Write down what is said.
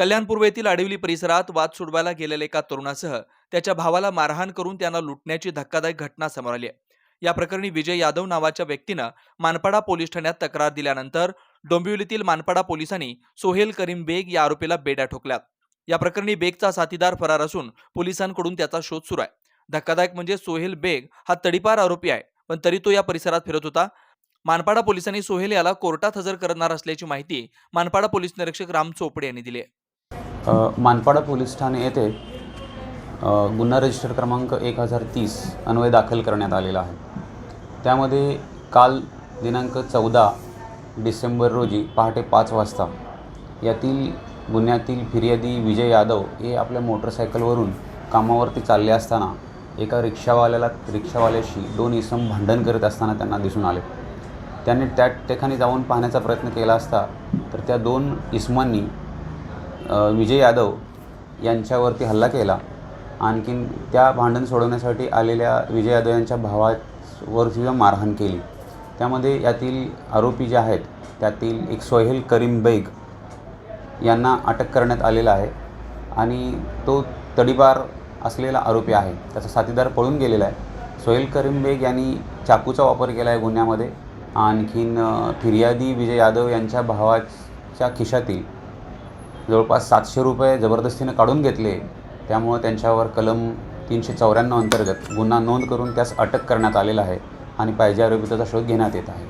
कल्याणपूर्व येथील आडिवली परिसरात वाद सोडवायला गेलेल्या एका तरुणासह त्याच्या भावाला मारहाण करून त्यांना लुटण्याची धक्कादायक घटना समोर आली आहे. या प्रकरणी विजय यादव नावाच्या व्यक्तीनं मानपाडा पोलीस ठाण्यात तक्रार दिल्यानंतर डोंबिवलीतील मानपाडा पोलिसांनी सोहेल करीम बेग या आरोपीला बेड्या ठोकल्यात या प्रकरणी बेगचा साथीदार फरार असून पोलिसांकडून त्याचा शोध सुरू आहे. धक्कादायक म्हणजे सोहेल बेग हा तडीपार आरोपी आहे पण तरी तो या परिसरात फिरत होता. मानपाडा पोलिसांनी सोहेल याला कोर्टात हजर करणार असल्याची माहिती मानपाडा पोलीस निरीक्षक राम चोपडे यांनी दिली आहे. मानपाडा पोलीस ठाणे येथे गुन्हा रजिस्टर क्रमांक एक हजार तीस अन्वय दाखल करण्यात आलेला आहे. त्यामध्ये काल दिनांक चौदा डिसेंबर रोजी पहाटे पाच वाजता यातील गुन्ह्यातील फिर्यादी विजय यादव हे आपल्या मोटरसायकलवरून कामावरती चालले असताना एका रिक्षावाल्याला रिक्षावाल्याशी दोन इसम भांडण करत असताना त्यांना दिसून आले. त्यांनी त्या ठिकाणी जाऊन पाहण्याचा प्रयत्न केला असता तर त्या दोन इसमांनी विजय यादव यांच्यावरती हल्ला केला. आणखीन त्या भांडण सोडवण्यासाठी आलेल्या विजय यादव यांच्या भावावर सुद्धा मारहाण केली. त्यामध्ये यातील आरोपी जे आहेत त्यातील एक सोहेल करीम बेग यांना अटक करण्यात आलेला आहे आणि तो तडीबार असलेला आरोपी आहे. त्याचा साथीदार पळून गेलेला आहे. सोहेल करीम बेग यांनी चाकूचा वापर केला आहे गुन्ह्यामध्ये. आणखीन फिर्यादी विजय यादव यांच्या भावाच्या खिशातील जवळपास सातशे रुपये जबरदस्तीनं काढून घेतले. त्यामुळं त्यांच्यावर कलम तीनशे चौऱ्याण्णव अंतर्गत गुन्हा नोंद करून त्यास अटक करण्यात आलेला आहे आणि पाहिजे आरोपी त्याचा शोध घेण्यात येत आहे.